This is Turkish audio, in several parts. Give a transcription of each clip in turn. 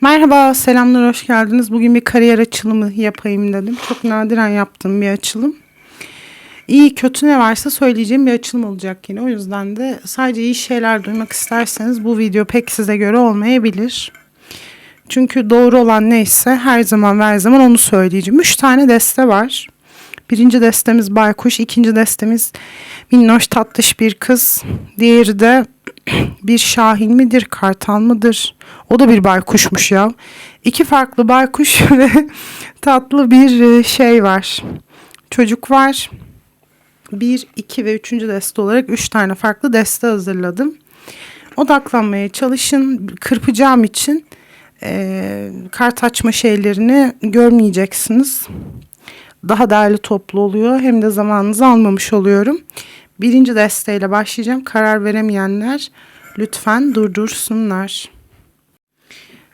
Merhaba, selamlar, hoş geldiniz. Bugün bir kariyer açılımı yapayım dedim. Çok nadiren yaptığım bir açılım. İyi kötü ne varsa söyleyeceğim bir açılım olacak yine. O yüzden de sadece iyi şeyler duymak isterseniz bu video pek size göre olmayabilir. Çünkü doğru olan neyse her zaman ve her zaman onu söyleyeceğim. Üç tane deste var. Birinci destemiz baykuş, ikinci destemiz minnoş tatlış bir kız. Diğeri de bir şahin midir, kartal mıdır? O da bir baykuşmuş ya. İki farklı baykuş ve tatlı bir e, şey var. Çocuk var. Bir, iki ve üçüncü deste olarak üç tane farklı deste hazırladım. Odaklanmaya çalışın. Kırpacağım için e, kart açma şeylerini görmeyeceksiniz. Daha değerli toplu oluyor. Hem de zamanınızı almamış oluyorum. Birinci desteğiyle başlayacağım. Karar veremeyenler lütfen durdursunlar.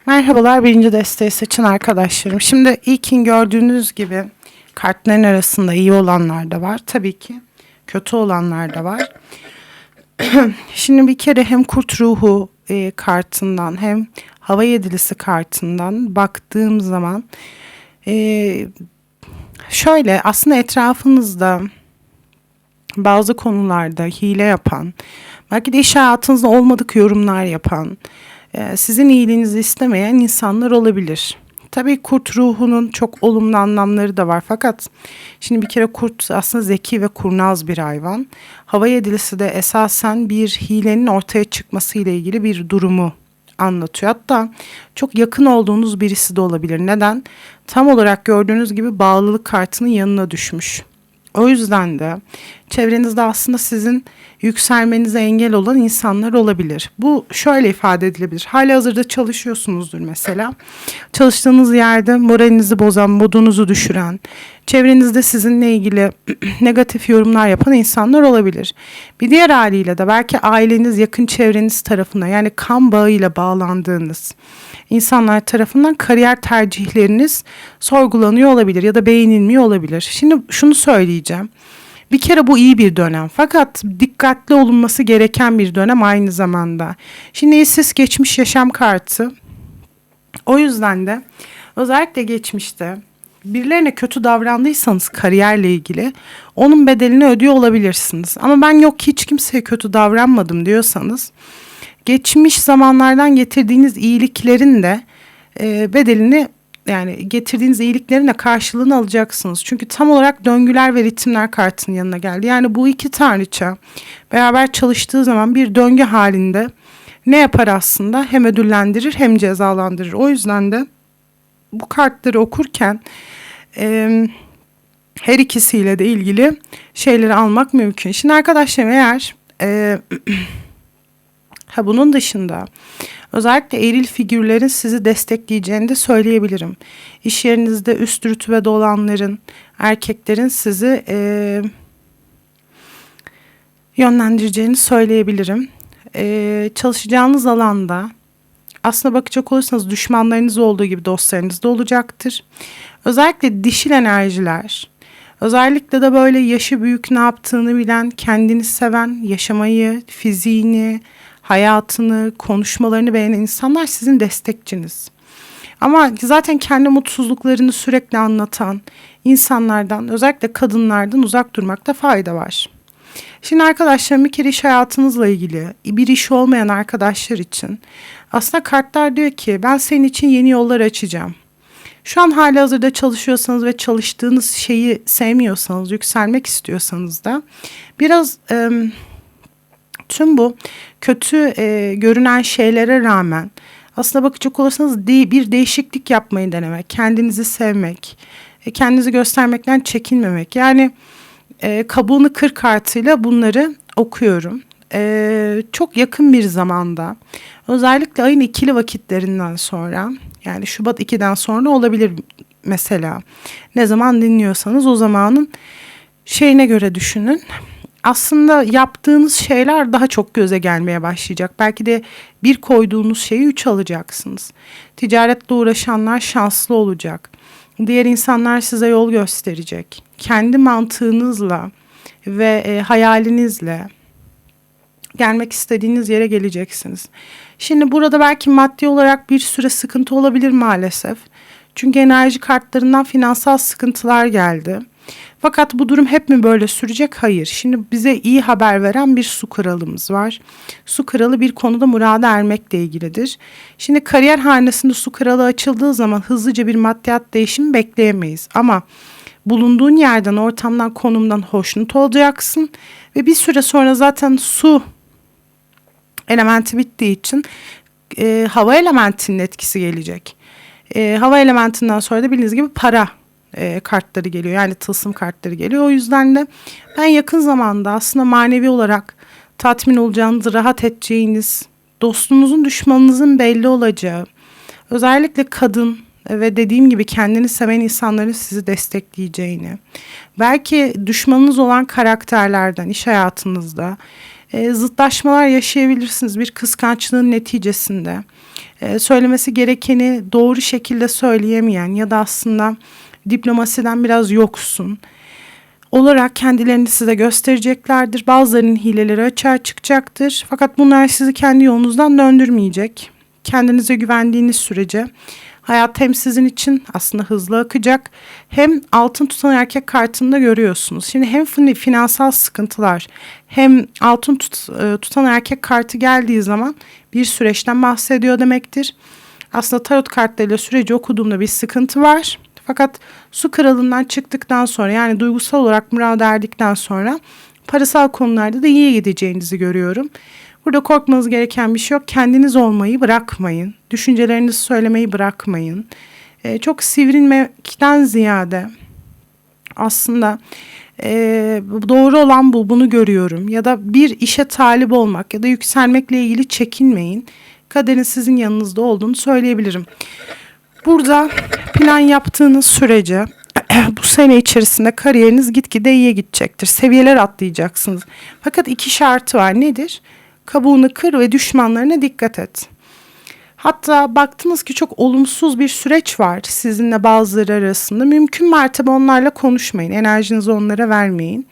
Merhabalar birinci desteği seçen arkadaşlarım. Şimdi ilkin gördüğünüz gibi kartların arasında iyi olanlar da var. Tabii ki kötü olanlar da var. Şimdi bir kere hem kurt ruhu e, kartından hem hava yedilisi kartından baktığım zaman e, şöyle aslında etrafınızda bazı konularda hile yapan, belki de iş hayatınızda olmadık yorumlar yapan, e, sizin iyiliğinizi istemeyen insanlar olabilir. Tabii kurt ruhunun çok olumlu anlamları da var fakat şimdi bir kere kurt aslında zeki ve kurnaz bir hayvan. Hava yedilisi de esasen bir hilenin ortaya çıkması ile ilgili bir durumu anlatıyor. Hatta çok yakın olduğunuz birisi de olabilir. Neden? Tam olarak gördüğünüz gibi bağlılık kartının yanına düşmüş. O yüzden de çevrenizde aslında sizin yükselmenize engel olan insanlar olabilir. Bu şöyle ifade edilebilir. Hali hazırda çalışıyorsunuzdur mesela. Çalıştığınız yerde moralinizi bozan, modunuzu düşüren, çevrenizde sizinle ilgili negatif yorumlar yapan insanlar olabilir. Bir diğer haliyle de belki aileniz, yakın çevreniz tarafından yani kan bağıyla bağlandığınız insanlar tarafından kariyer tercihleriniz sorgulanıyor olabilir ya da beğenilmiyor olabilir. Şimdi şunu söyleyeceğim. Bir kere bu iyi bir dönem fakat dikkatli olunması gereken bir dönem aynı zamanda. Şimdi siz geçmiş yaşam kartı. O yüzden de özellikle geçmişte birilerine kötü davrandıysanız kariyerle ilgili onun bedelini ödüyor olabilirsiniz. Ama ben yok hiç kimseye kötü davranmadım diyorsanız geçmiş zamanlardan getirdiğiniz iyiliklerin de e, bedelini yani getirdiğiniz iyiliklerin de karşılığını alacaksınız. Çünkü tam olarak döngüler ve ritimler kartının yanına geldi. Yani bu iki tanrıça beraber çalıştığı zaman bir döngü halinde ne yapar aslında? Hem ödüllendirir hem cezalandırır. O yüzden de bu kartları okurken e, her ikisiyle de ilgili şeyleri almak mümkün. Şimdi arkadaşlar eğer e, Ha bunun dışında özellikle eril figürlerin sizi destekleyeceğini de söyleyebilirim. İş yerinizde üst rütbede olanların, erkeklerin sizi e, yönlendireceğini söyleyebilirim. E, çalışacağınız alanda aslında bakacak olursanız düşmanlarınız olduğu gibi dostlarınız da olacaktır. Özellikle dişil enerjiler, özellikle de böyle yaşı büyük ne yaptığını bilen, kendini seven, yaşamayı, fiziğini, hayatını, konuşmalarını beğenen insanlar sizin destekçiniz. Ama zaten kendi mutsuzluklarını sürekli anlatan insanlardan, özellikle kadınlardan uzak durmakta fayda var. Şimdi arkadaşlar bir kere iş hayatınızla ilgili bir iş olmayan arkadaşlar için aslında kartlar diyor ki ben senin için yeni yollar açacağım. Şu an hali hazırda çalışıyorsanız ve çalıştığınız şeyi sevmiyorsanız, yükselmek istiyorsanız da biraz... Iı, tüm bu kötü e, görünen şeylere rağmen aslında bakacak olursanız de, bir değişiklik yapmayı denemek, kendinizi sevmek, e, kendinizi göstermekten çekinmemek. Yani e, kabuğunu kır kartıyla bunları okuyorum. E, çok yakın bir zamanda özellikle ayın ikili vakitlerinden sonra yani Şubat 2'den sonra olabilir mesela. Ne zaman dinliyorsanız o zamanın şeyine göre düşünün aslında yaptığınız şeyler daha çok göze gelmeye başlayacak. Belki de bir koyduğunuz şeyi üç alacaksınız. Ticaretle uğraşanlar şanslı olacak. Diğer insanlar size yol gösterecek. Kendi mantığınızla ve e, hayalinizle gelmek istediğiniz yere geleceksiniz. Şimdi burada belki maddi olarak bir süre sıkıntı olabilir maalesef. Çünkü enerji kartlarından finansal sıkıntılar geldi. Fakat bu durum hep mi böyle sürecek? Hayır. Şimdi bize iyi haber veren bir su kralımız var. Su kralı bir konuda murada ermekle ilgilidir. Şimdi kariyer hanesinde su kralı açıldığı zaman hızlıca bir maddiyat değişimi bekleyemeyiz. Ama bulunduğun yerden, ortamdan, konumdan hoşnut olacaksın. Ve bir süre sonra zaten su elementi bittiği için e, hava elementinin etkisi gelecek. E, hava elementinden sonra da bildiğiniz gibi para e, kartları geliyor. Yani tılsım kartları geliyor. O yüzden de ben yakın zamanda aslında manevi olarak tatmin olacağınız, rahat edeceğiniz, dostunuzun düşmanınızın belli olacağı, özellikle kadın ve dediğim gibi kendini seven insanların sizi destekleyeceğini, belki düşmanınız olan karakterlerden iş hayatınızda e, zıtlaşmalar yaşayabilirsiniz bir kıskançlığın neticesinde. E, söylemesi gerekeni doğru şekilde söyleyemeyen ya da aslında diplomasiden biraz yoksun olarak kendilerini size göstereceklerdir. Bazılarının hileleri açığa çıkacaktır. Fakat bunlar sizi kendi yolunuzdan döndürmeyecek. Kendinize güvendiğiniz sürece hayat hem sizin için aslında hızlı akacak hem altın tutan erkek kartında görüyorsunuz. Şimdi hem finansal sıkıntılar hem altın tut, e, tutan erkek kartı geldiği zaman bir süreçten bahsediyor demektir. Aslında tarot kartlarıyla süreci okuduğumda bir sıkıntı var. Fakat su kralından çıktıktan sonra yani duygusal olarak murad erdikten sonra parasal konularda da iyi gideceğinizi görüyorum. Burada korkmanız gereken bir şey yok. Kendiniz olmayı bırakmayın. Düşüncelerinizi söylemeyi bırakmayın. Ee, çok sivrilmekten ziyade aslında e, doğru olan bu bunu görüyorum. Ya da bir işe talip olmak ya da yükselmekle ilgili çekinmeyin. Kaderin sizin yanınızda olduğunu söyleyebilirim. Burada plan yaptığınız sürece bu sene içerisinde kariyeriniz gitgide iyiye gidecektir. Seviyeler atlayacaksınız. Fakat iki şartı var. Nedir? Kabuğunu kır ve düşmanlarına dikkat et. Hatta baktınız ki çok olumsuz bir süreç var sizinle bazıları arasında. Mümkün mertebe onlarla konuşmayın. Enerjinizi onlara vermeyin.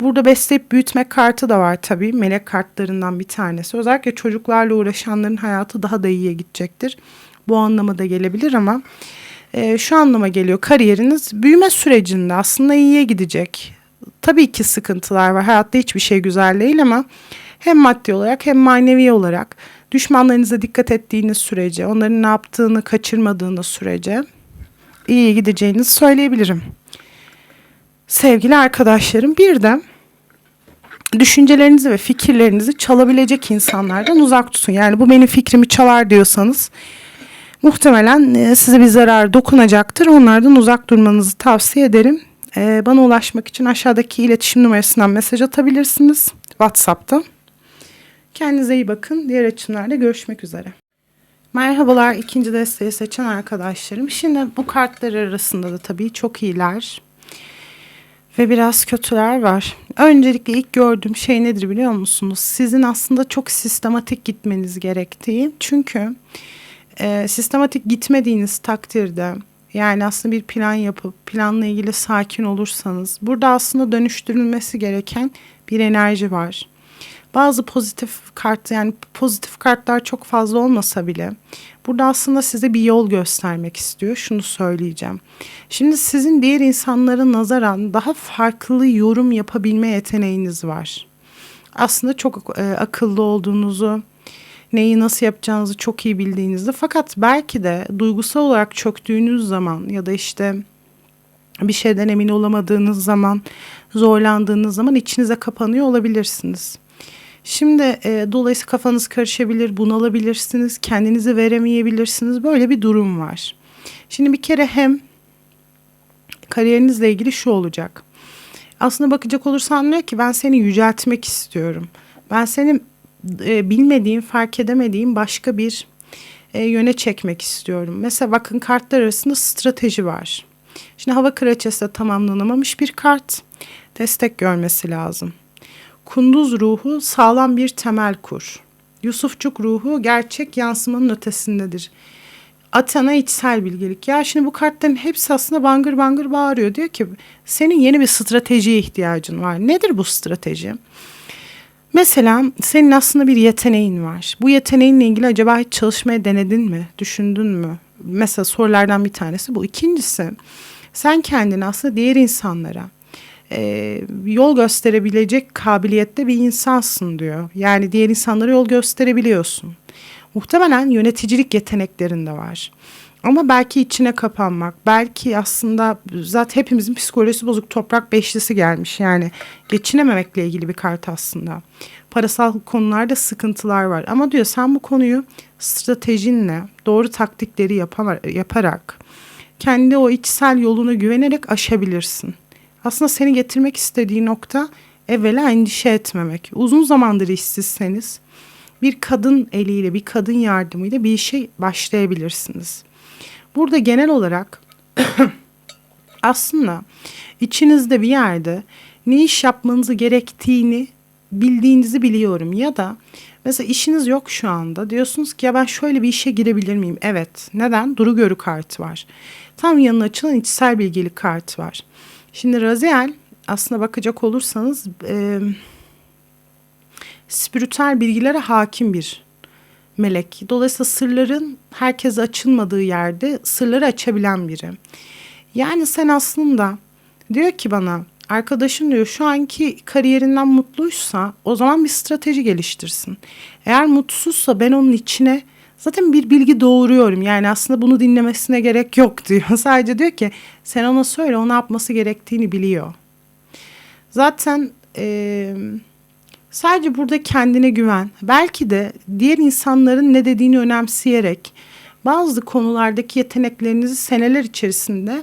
Burada besleyip büyütmek kartı da var tabii. Melek kartlarından bir tanesi. Özellikle çocuklarla uğraşanların hayatı daha da iyiye gidecektir. Bu anlama da gelebilir ama e, şu anlama geliyor. Kariyeriniz büyüme sürecinde aslında iyiye gidecek. Tabii ki sıkıntılar var. Hayatta hiçbir şey güzel değil ama hem maddi olarak hem manevi olarak düşmanlarınıza dikkat ettiğiniz sürece, onların ne yaptığını kaçırmadığınız sürece iyi gideceğinizi söyleyebilirim. Sevgili arkadaşlarım bir de düşüncelerinizi ve fikirlerinizi çalabilecek insanlardan uzak tutun. Yani bu benim fikrimi çalar diyorsanız muhtemelen e, size bir zarar dokunacaktır. Onlardan uzak durmanızı tavsiye ederim. E, bana ulaşmak için aşağıdaki iletişim numarasından mesaj atabilirsiniz. WhatsApp'ta. Kendinize iyi bakın. Diğer açımlarda görüşmek üzere. Merhabalar ikinci desteği seçen arkadaşlarım. Şimdi bu kartlar arasında da tabii çok iyiler ve biraz kötüler var. Öncelikle ilk gördüğüm şey nedir biliyor musunuz? Sizin aslında çok sistematik gitmeniz gerektiği. Çünkü e, sistematik gitmediğiniz takdirde yani aslında bir plan yapıp planla ilgili sakin olursanız burada aslında dönüştürülmesi gereken bir enerji var. Bazı pozitif kart yani pozitif kartlar çok fazla olmasa bile burada aslında size bir yol göstermek istiyor. Şunu söyleyeceğim. Şimdi sizin diğer insanlara nazaran daha farklı yorum yapabilme yeteneğiniz var. Aslında çok e, akıllı olduğunuzu, neyi nasıl yapacağınızı çok iyi bildiğinizde fakat belki de duygusal olarak çöktüğünüz zaman ya da işte bir şeyden emin olamadığınız zaman, zorlandığınız zaman içinize kapanıyor olabilirsiniz. Şimdi e, dolayısıyla kafanız karışabilir, bunalabilirsiniz, kendinizi veremeyebilirsiniz. Böyle bir durum var. Şimdi bir kere hem kariyerinizle ilgili şu olacak. Aslında bakacak olursan diyor ki ben seni yüceltmek istiyorum. Ben seni e, bilmediğim, fark edemediğim başka bir e, yöne çekmek istiyorum. Mesela bakın kartlar arasında strateji var. Şimdi hava kraliçesi de tamamlanamamış bir kart. Destek görmesi lazım. Kunduz ruhu sağlam bir temel kur. Yusufçuk ruhu gerçek yansımanın ötesindedir. Atana içsel bilgelik. Ya şimdi bu kartların hepsi aslında bangır bangır bağırıyor. Diyor ki senin yeni bir stratejiye ihtiyacın var. Nedir bu strateji? Mesela senin aslında bir yeteneğin var. Bu yeteneğinle ilgili acaba hiç çalışmaya denedin mi? Düşündün mü? Mesela sorulardan bir tanesi bu. İkincisi sen kendini aslında diğer insanlara e, yol gösterebilecek kabiliyette bir insansın diyor. Yani diğer insanlara yol gösterebiliyorsun. Muhtemelen yöneticilik yeteneklerin de var. Ama belki içine kapanmak, belki aslında zaten hepimizin psikolojisi bozuk toprak beşlisi gelmiş. Yani geçinememekle ilgili bir kart aslında. Parasal konularda sıkıntılar var. Ama diyor sen bu konuyu stratejinle, doğru taktikleri yaparak, kendi o içsel yoluna güvenerek aşabilirsin. Aslında seni getirmek istediği nokta evvela endişe etmemek. Uzun zamandır işsizseniz bir kadın eliyle, bir kadın yardımıyla bir işe başlayabilirsiniz. Burada genel olarak aslında içinizde bir yerde ne iş yapmanızı gerektiğini bildiğinizi biliyorum ya da mesela işiniz yok şu anda diyorsunuz ki ya ben şöyle bir işe girebilir miyim? Evet. Neden? Duru görü kartı var. Tam yanına açılan içsel bilgelik kartı var. Şimdi Raziel aslına bakacak olursanız e, spiritüel bilgilere hakim bir melek. Dolayısıyla sırların herkese açılmadığı yerde sırları açabilen biri. Yani sen aslında diyor ki bana arkadaşın diyor şu anki kariyerinden mutluysa o zaman bir strateji geliştirsin. Eğer mutsuzsa ben onun içine zaten bir bilgi doğuruyorum. Yani aslında bunu dinlemesine gerek yok diyor. Sadece diyor ki sen ona söyle o ne yapması gerektiğini biliyor. Zaten eee Sadece burada kendine güven. Belki de diğer insanların ne dediğini önemseyerek bazı konulardaki yeteneklerinizi seneler içerisinde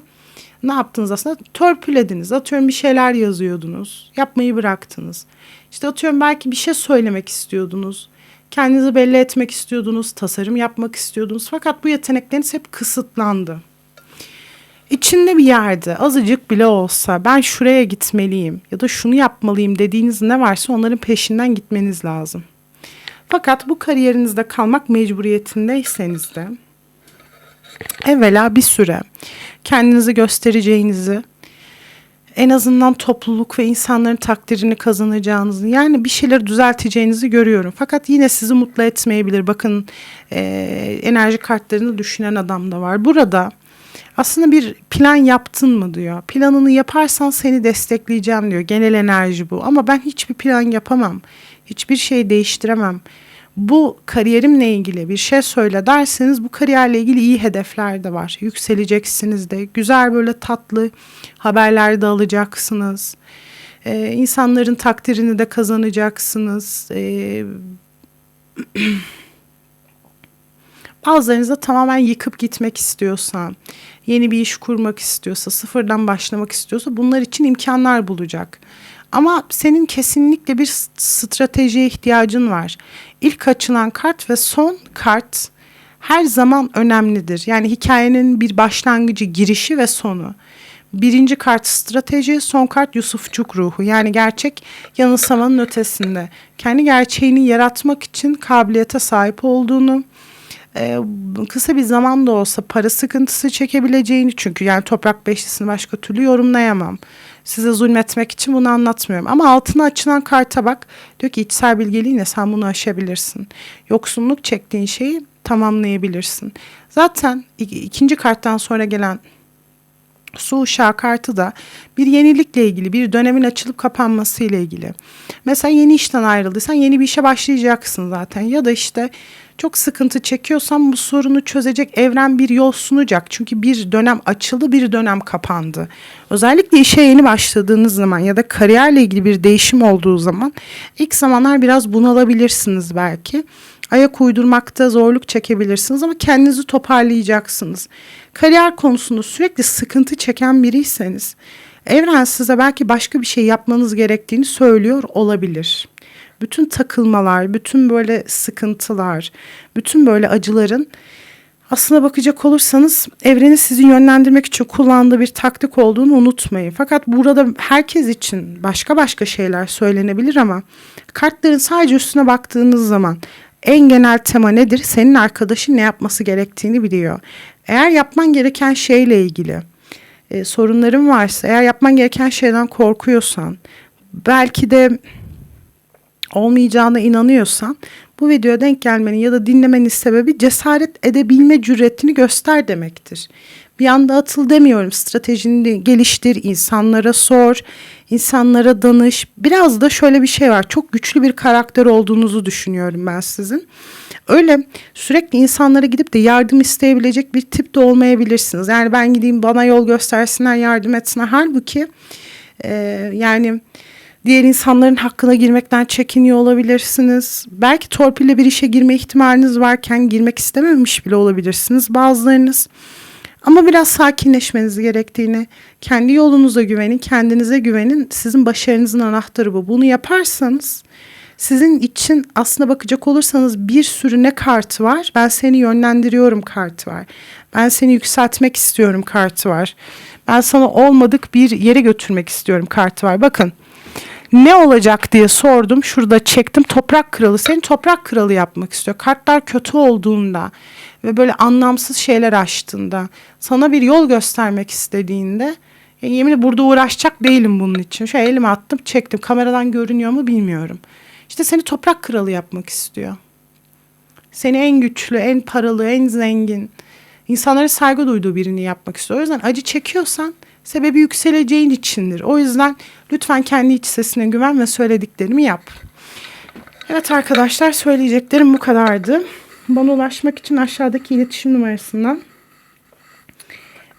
ne yaptınız aslında? Törpülediniz. Atıyorum bir şeyler yazıyordunuz. Yapmayı bıraktınız. İşte atıyorum belki bir şey söylemek istiyordunuz. Kendinizi belli etmek istiyordunuz. Tasarım yapmak istiyordunuz. Fakat bu yetenekleriniz hep kısıtlandı. İçinde bir yerde azıcık bile olsa ben şuraya gitmeliyim ya da şunu yapmalıyım dediğiniz ne varsa onların peşinden gitmeniz lazım. Fakat bu kariyerinizde kalmak mecburiyetindeyseniz de evvela bir süre kendinizi göstereceğinizi, en azından topluluk ve insanların takdirini kazanacağınızı yani bir şeyler düzelteceğinizi görüyorum. Fakat yine sizi mutlu etmeyebilir. Bakın e, enerji kartlarını düşünen adam da var. Burada aslında bir plan yaptın mı diyor. Planını yaparsan seni destekleyeceğim diyor. Genel enerji bu. Ama ben hiçbir plan yapamam. Hiçbir şey değiştiremem. Bu kariyerimle ilgili bir şey söyle derseniz bu kariyerle ilgili iyi hedefler de var. Yükseleceksiniz de. Güzel böyle tatlı haberler de alacaksınız. Ee, insanların takdirini de kazanacaksınız. Ee, Bazılarınız tamamen yıkıp gitmek istiyorsa, yeni bir iş kurmak istiyorsa, sıfırdan başlamak istiyorsa bunlar için imkanlar bulacak. Ama senin kesinlikle bir stratejiye ihtiyacın var. İlk açılan kart ve son kart her zaman önemlidir. Yani hikayenin bir başlangıcı, girişi ve sonu. Birinci kart strateji, son kart Yusufçuk ruhu. Yani gerçek yanılsamanın ötesinde. Kendi gerçeğini yaratmak için kabiliyete sahip olduğunu, e, kısa bir zaman da olsa para sıkıntısı çekebileceğini çünkü yani toprak beşlisini başka türlü yorumlayamam. Size zulmetmek için bunu anlatmıyorum. Ama altına açılan karta bak. Diyor ki içsel bilgeliğinle sen bunu aşabilirsin. Yoksunluk çektiğin şeyi tamamlayabilirsin. Zaten ikinci karttan sonra gelen su uşağı kartı da bir yenilikle ilgili, bir dönemin açılıp kapanması ile ilgili. Mesela yeni işten ayrıldıysan yeni bir işe başlayacaksın zaten. Ya da işte çok sıkıntı çekiyorsan bu sorunu çözecek evren bir yol sunacak. Çünkü bir dönem açıldı, bir dönem kapandı. Özellikle işe yeni başladığınız zaman ya da kariyerle ilgili bir değişim olduğu zaman ilk zamanlar biraz bunalabilirsiniz belki. Ayak uydurmakta zorluk çekebilirsiniz ama kendinizi toparlayacaksınız. Kariyer konusunda sürekli sıkıntı çeken biriyseniz evren size belki başka bir şey yapmanız gerektiğini söylüyor olabilir bütün takılmalar, bütün böyle sıkıntılar, bütün böyle acıların aslına bakacak olursanız evreni sizi yönlendirmek için kullandığı bir taktik olduğunu unutmayın. Fakat burada herkes için başka başka şeyler söylenebilir ama kartların sadece üstüne baktığınız zaman en genel tema nedir? Senin arkadaşın ne yapması gerektiğini biliyor. Eğer yapman gereken şeyle ilgili e, sorunların varsa, eğer yapman gereken şeyden korkuyorsan, belki de olmayacağına inanıyorsan bu videoya denk gelmenin ya da dinlemenin sebebi cesaret edebilme cüretini göster demektir. Bir anda atıl demiyorum. Stratejini geliştir, insanlara sor, insanlara danış. Biraz da şöyle bir şey var. Çok güçlü bir karakter olduğunuzu düşünüyorum ben sizin. Öyle sürekli insanlara gidip de yardım isteyebilecek bir tip de olmayabilirsiniz. Yani ben gideyim bana yol göstersinler, yardım etsinler. Halbuki e, yani diğer insanların hakkına girmekten çekiniyor olabilirsiniz. Belki torpille bir işe girme ihtimaliniz varken girmek istememiş bile olabilirsiniz bazılarınız. Ama biraz sakinleşmeniz gerektiğini, kendi yolunuza güvenin, kendinize güvenin. Sizin başarınızın anahtarı bu. Bunu yaparsanız sizin için aslına bakacak olursanız bir sürü ne kartı var? Ben seni yönlendiriyorum kartı var. Ben seni yükseltmek istiyorum kartı var. Ben sana olmadık bir yere götürmek istiyorum kartı var. Bakın ne olacak diye sordum. Şurada çektim. Toprak kralı. Seni toprak kralı yapmak istiyor. Kartlar kötü olduğunda ve böyle anlamsız şeyler açtığında, sana bir yol göstermek istediğinde ya yeminle burada uğraşacak değilim bunun için. Şöyle elime attım, çektim. Kameradan görünüyor mu bilmiyorum. İşte seni toprak kralı yapmak istiyor. Seni en güçlü, en paralı, en zengin, insanların saygı duyduğu birini yapmak istiyor. O yüzden acı çekiyorsan sebebi yükseleceğin içindir. O yüzden lütfen kendi iç sesine güven ve söylediklerimi yap. Evet arkadaşlar söyleyeceklerim bu kadardı. Bana ulaşmak için aşağıdaki iletişim numarasından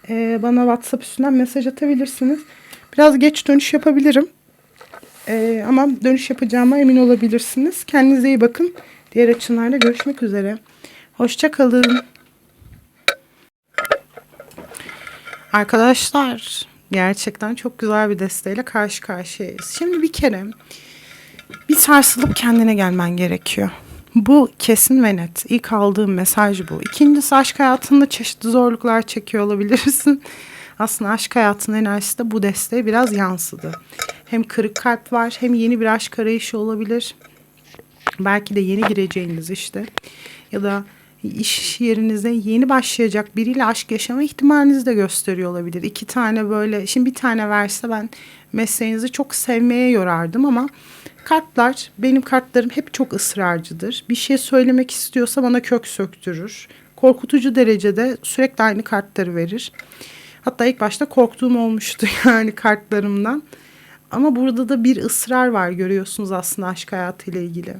bana WhatsApp üstünden mesaj atabilirsiniz. Biraz geç dönüş yapabilirim. Ama dönüş yapacağıma emin olabilirsiniz. Kendinize iyi bakın. Diğer açımlarda görüşmek üzere. Hoşçakalın. Arkadaşlar gerçekten çok güzel bir desteğiyle karşı karşıyayız. Şimdi bir kere bir sarsılıp kendine gelmen gerekiyor. Bu kesin ve net. İlk aldığım mesaj bu. İkincisi aşk hayatında çeşitli zorluklar çekiyor olabilirsin. Aslında aşk hayatının enerjisi de bu desteğe biraz yansıdı. Hem kırık kalp var hem yeni bir aşk arayışı olabilir. Belki de yeni gireceğiniz işte. Ya da iş yerinize yeni başlayacak biriyle aşk yaşama ihtimalinizi de gösteriyor olabilir. İki tane böyle, şimdi bir tane verse ben mesleğinizi çok sevmeye yorardım ama kartlar, benim kartlarım hep çok ısrarcıdır. Bir şey söylemek istiyorsa bana kök söktürür. Korkutucu derecede sürekli aynı kartları verir. Hatta ilk başta korktuğum olmuştu yani kartlarımdan. Ama burada da bir ısrar var görüyorsunuz aslında aşk hayatıyla ilgili.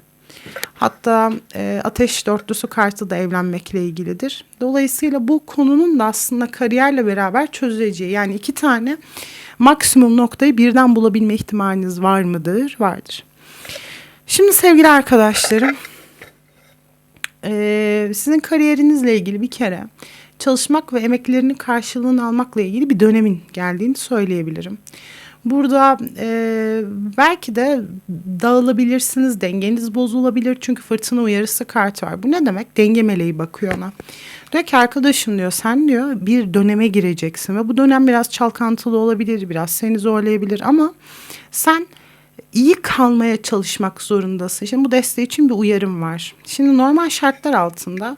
Hatta e, ateş dörtlüsü kartı da evlenmekle ilgilidir. Dolayısıyla bu konunun da aslında kariyerle beraber çözüleceği yani iki tane maksimum noktayı birden bulabilme ihtimaliniz var mıdır? Vardır. Şimdi sevgili arkadaşlarım e, sizin kariyerinizle ilgili bir kere çalışmak ve emeklerinin karşılığını almakla ilgili bir dönemin geldiğini söyleyebilirim. Burada e, belki de dağılabilirsiniz, dengeniz bozulabilir çünkü fırtına uyarısı kartı var. Bu ne demek? Denge meleği bakıyor ona. Diyor ki arkadaşım diyor sen diyor bir döneme gireceksin ve bu dönem biraz çalkantılı olabilir, biraz seni zorlayabilir ama sen iyi kalmaya çalışmak zorundasın. Şimdi bu desteği için bir uyarım var. Şimdi normal şartlar altında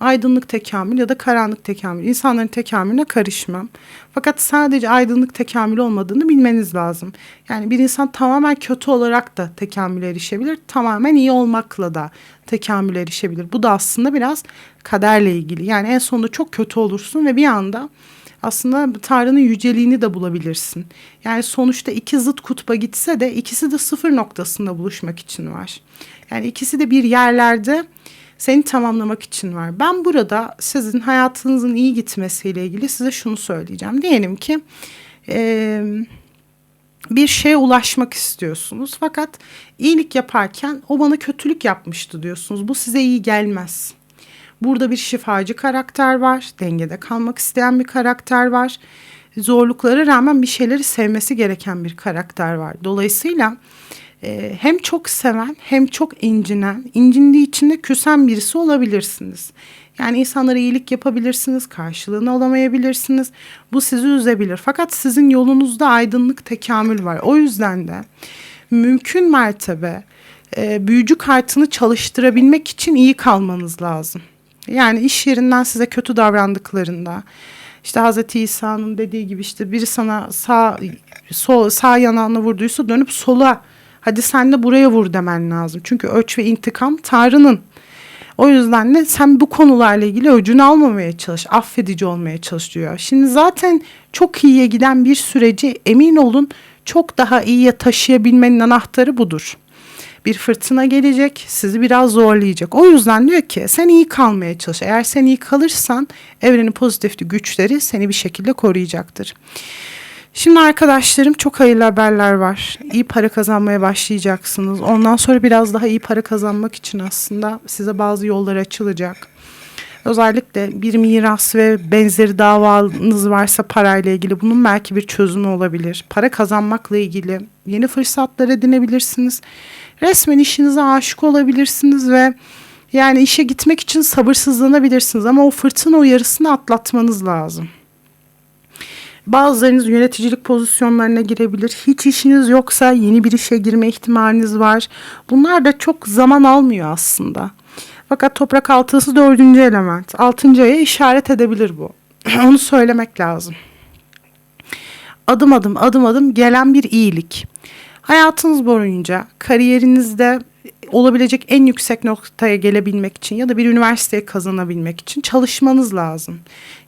aydınlık tekamül ya da karanlık tekamül. İnsanların tekamülüne karışmam. Fakat sadece aydınlık tekamül olmadığını bilmeniz lazım. Yani bir insan tamamen kötü olarak da tekamüle erişebilir. Tamamen iyi olmakla da tekamüle erişebilir. Bu da aslında biraz kaderle ilgili. Yani en sonunda çok kötü olursun ve bir anda aslında Tanrı'nın yüceliğini de bulabilirsin. Yani sonuçta iki zıt kutba gitse de ikisi de sıfır noktasında buluşmak için var. Yani ikisi de bir yerlerde seni tamamlamak için var. Ben burada sizin hayatınızın iyi gitmesiyle ilgili size şunu söyleyeceğim. Diyelim ki e, bir şeye ulaşmak istiyorsunuz fakat iyilik yaparken o bana kötülük yapmıştı diyorsunuz. Bu size iyi gelmez. Burada bir şifacı karakter var. Dengede kalmak isteyen bir karakter var. Zorluklara rağmen bir şeyleri sevmesi gereken bir karakter var. Dolayısıyla e, hem çok seven hem çok incinen, incindiği için de küsen birisi olabilirsiniz. Yani insanlara iyilik yapabilirsiniz, karşılığını alamayabilirsiniz. Bu sizi üzebilir. Fakat sizin yolunuzda aydınlık tekamül var. O yüzden de mümkün mertebe e, büyücü kartını çalıştırabilmek için iyi kalmanız lazım. Yani iş yerinden size kötü davrandıklarında işte Hazreti İsa'nın dediği gibi işte biri sana sağ sol sağ yanağına vurduysa dönüp sola Hadi sen de buraya vur demen lazım. Çünkü ölç ve intikam Tanrı'nın. O yüzden de sen bu konularla ilgili öcünü almamaya çalış, affedici olmaya çalış diyor. Şimdi zaten çok iyiye giden bir süreci emin olun çok daha iyiye taşıyabilmenin anahtarı budur. Bir fırtına gelecek, sizi biraz zorlayacak. O yüzden diyor ki sen iyi kalmaya çalış. Eğer sen iyi kalırsan evrenin pozitif güçleri seni bir şekilde koruyacaktır. Şimdi arkadaşlarım çok hayırlı haberler var. İyi para kazanmaya başlayacaksınız. Ondan sonra biraz daha iyi para kazanmak için aslında size bazı yollar açılacak. Özellikle bir miras ve benzeri davanız varsa parayla ilgili bunun belki bir çözümü olabilir. Para kazanmakla ilgili yeni fırsatlar edinebilirsiniz. Resmen işinize aşık olabilirsiniz ve yani işe gitmek için sabırsızlanabilirsiniz ama o fırtına uyarısını atlatmanız lazım. Bazılarınız yöneticilik pozisyonlarına girebilir. Hiç işiniz yoksa yeni bir işe girme ihtimaliniz var. Bunlar da çok zaman almıyor aslında. Fakat toprak altısı dördüncü element. Altıncı aya işaret edebilir bu. Onu söylemek lazım. Adım adım adım adım gelen bir iyilik. Hayatınız boyunca kariyerinizde olabilecek en yüksek noktaya gelebilmek için ya da bir üniversiteye kazanabilmek için çalışmanız lazım.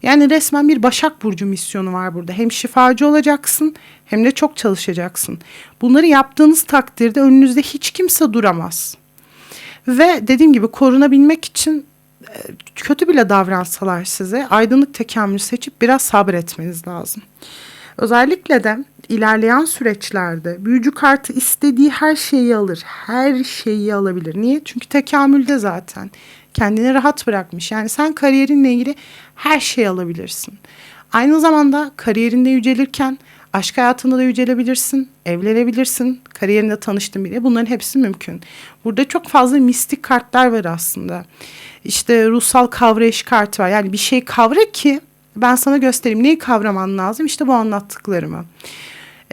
Yani resmen bir Başak Burcu misyonu var burada. Hem şifacı olacaksın hem de çok çalışacaksın. Bunları yaptığınız takdirde önünüzde hiç kimse duramaz. Ve dediğim gibi korunabilmek için e, kötü bile davransalar size aydınlık tekamül seçip biraz sabretmeniz lazım. Özellikle de ilerleyen süreçlerde büyücü kartı istediği her şeyi alır. Her şeyi alabilir. Niye? Çünkü tekamülde zaten. Kendini rahat bırakmış. Yani sen kariyerinle ilgili her şeyi alabilirsin. Aynı zamanda kariyerinde yücelirken aşk hayatında da yücelebilirsin, evlenebilirsin, kariyerinde tanıştığın biri. Bunların hepsi mümkün. Burada çok fazla mistik kartlar var aslında. İşte ruhsal kavrayış kartı var. Yani bir şey kavra ki ben sana göstereyim neyi kavraman lazım işte bu anlattıklarımı.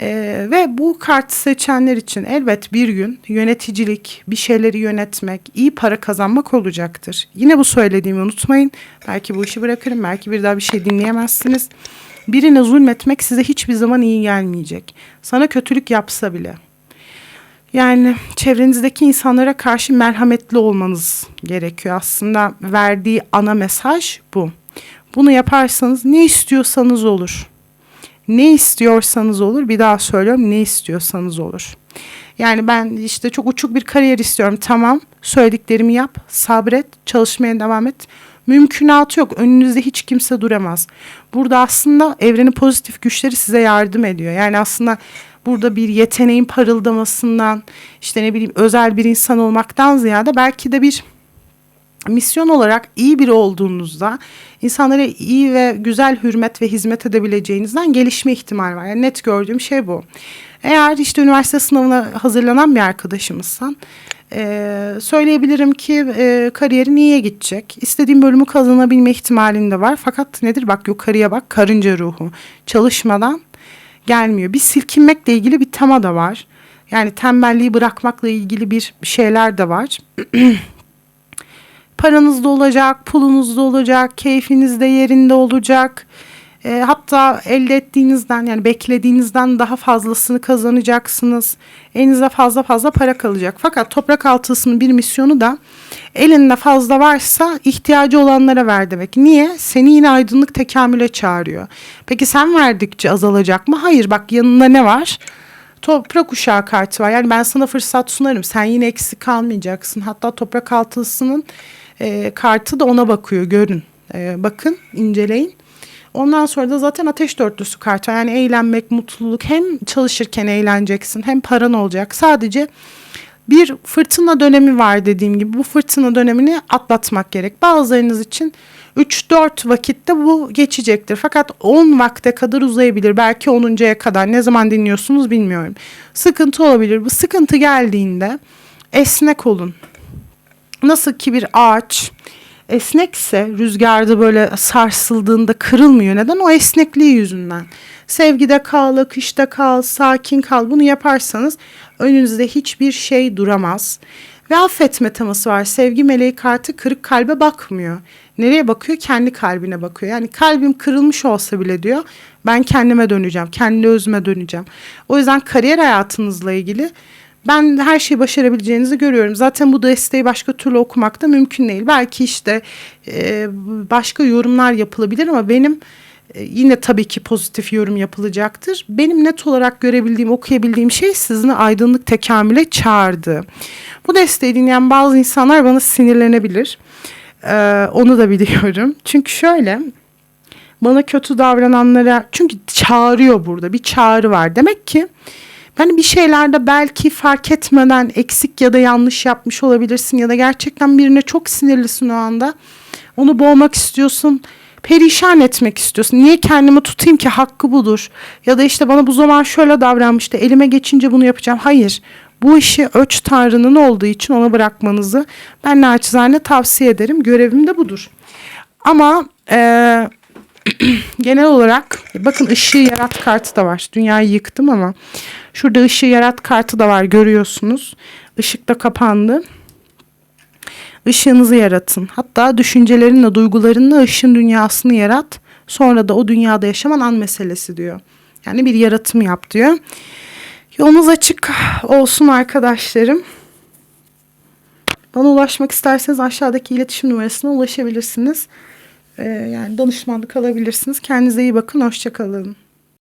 Ee, ve bu kart seçenler için elbet bir gün yöneticilik, bir şeyleri yönetmek, iyi para kazanmak olacaktır. Yine bu söylediğimi unutmayın. Belki bu işi bırakırım, belki bir daha bir şey dinleyemezsiniz. Birine zulmetmek size hiçbir zaman iyi gelmeyecek. Sana kötülük yapsa bile. Yani çevrenizdeki insanlara karşı merhametli olmanız gerekiyor. Aslında verdiği ana mesaj bu. Bunu yaparsanız ne istiyorsanız olur. Ne istiyorsanız olur. Bir daha söylüyorum ne istiyorsanız olur. Yani ben işte çok uçuk bir kariyer istiyorum. Tamam söylediklerimi yap. Sabret. Çalışmaya devam et. Mümkünatı yok. Önünüzde hiç kimse duramaz. Burada aslında evrenin pozitif güçleri size yardım ediyor. Yani aslında burada bir yeteneğin parıldamasından işte ne bileyim özel bir insan olmaktan ziyade belki de bir misyon olarak iyi biri olduğunuzda insanlara iyi ve güzel hürmet ve hizmet edebileceğinizden gelişme ihtimal var. Yani net gördüğüm şey bu. Eğer işte üniversite sınavına hazırlanan bir arkadaşımızsan e, söyleyebilirim ki e, kariyerin iyiye gidecek. İstediğin bölümü kazanabilme ihtimalin de var. Fakat nedir bak yukarıya bak karınca ruhu çalışmadan gelmiyor. Bir silkinmekle ilgili bir tema da var. Yani tembelliği bırakmakla ilgili bir şeyler de var. paranız da olacak, pulunuz da olacak, keyfiniz de yerinde olacak. E, hatta elde ettiğinizden yani beklediğinizden daha fazlasını kazanacaksınız. Elinize fazla fazla para kalacak. Fakat toprak altısının bir misyonu da elinde fazla varsa ihtiyacı olanlara ver demek. Niye? Seni yine aydınlık tekamüle çağırıyor. Peki sen verdikçe azalacak mı? Hayır bak yanında ne var? toprak uşağı kartı var. Yani ben sana fırsat sunarım. Sen yine eksik kalmayacaksın. Hatta toprak altısının e, kartı da ona bakıyor görün. E, bakın inceleyin. Ondan sonra da zaten ateş dörtlüsü kartı. Yani eğlenmek, mutluluk hem çalışırken eğleneceksin hem paran olacak. Sadece bir fırtına dönemi var dediğim gibi. Bu fırtına dönemini atlatmak gerek. Bazılarınız için 3-4 vakitte bu geçecektir. Fakat 10 vakte kadar uzayabilir. Belki 10.ya kadar. Ne zaman dinliyorsunuz bilmiyorum. Sıkıntı olabilir. Bu sıkıntı geldiğinde esnek olun. Nasıl ki bir ağaç esnekse rüzgarda böyle sarsıldığında kırılmıyor. Neden? O esnekliği yüzünden. Sevgide kal, akışta kal, sakin kal. Bunu yaparsanız önünüzde hiçbir şey duramaz. Ve affetme teması var. Sevgi meleği kartı kırık kalbe bakmıyor. Nereye bakıyor? Kendi kalbine bakıyor. Yani kalbim kırılmış olsa bile diyor ben kendime döneceğim. Kendi özüme döneceğim. O yüzden kariyer hayatınızla ilgili Ben her şeyi başarabileceğinizi görüyorum. Zaten bu desteği başka türlü okumak da mümkün değil. Belki işte e, başka yorumlar yapılabilir ama benim e, yine tabii ki pozitif yorum yapılacaktır. Benim net olarak görebildiğim, okuyabildiğim şey sizin aydınlık tekamüle çağırdı. Bu desteği dinleyen bazı insanlar bana sinirlenebilir. Ee, onu da biliyorum. Çünkü şöyle bana kötü davrananlara çünkü çağırıyor burada bir çağrı var. Demek ki yani bir şeylerde belki fark etmeden eksik ya da yanlış yapmış olabilirsin ya da gerçekten birine çok sinirlisin o anda. Onu boğmak istiyorsun perişan etmek istiyorsun. Niye kendimi tutayım ki hakkı budur. Ya da işte bana bu zaman şöyle davranmıştı elime geçince bunu yapacağım. Hayır bu işi Öç Tanrı'nın olduğu için ona bırakmanızı ben naçizane tavsiye ederim. Görevim de budur. Ama eee genel olarak bakın ışığı yarat kartı da var. Dünyayı yıktım ama şurada ışığı yarat kartı da var görüyorsunuz. Işık da kapandı. Işığınızı yaratın. Hatta düşüncelerinle, duygularınla ışın dünyasını yarat. Sonra da o dünyada yaşaman an meselesi diyor. Yani bir yaratım yap diyor. Yolunuz açık olsun arkadaşlarım. Bana ulaşmak isterseniz aşağıdaki iletişim numarasına ulaşabilirsiniz. Ee, yani danışmanlık alabilirsiniz. Kendinize iyi bakın. Hoşçakalın.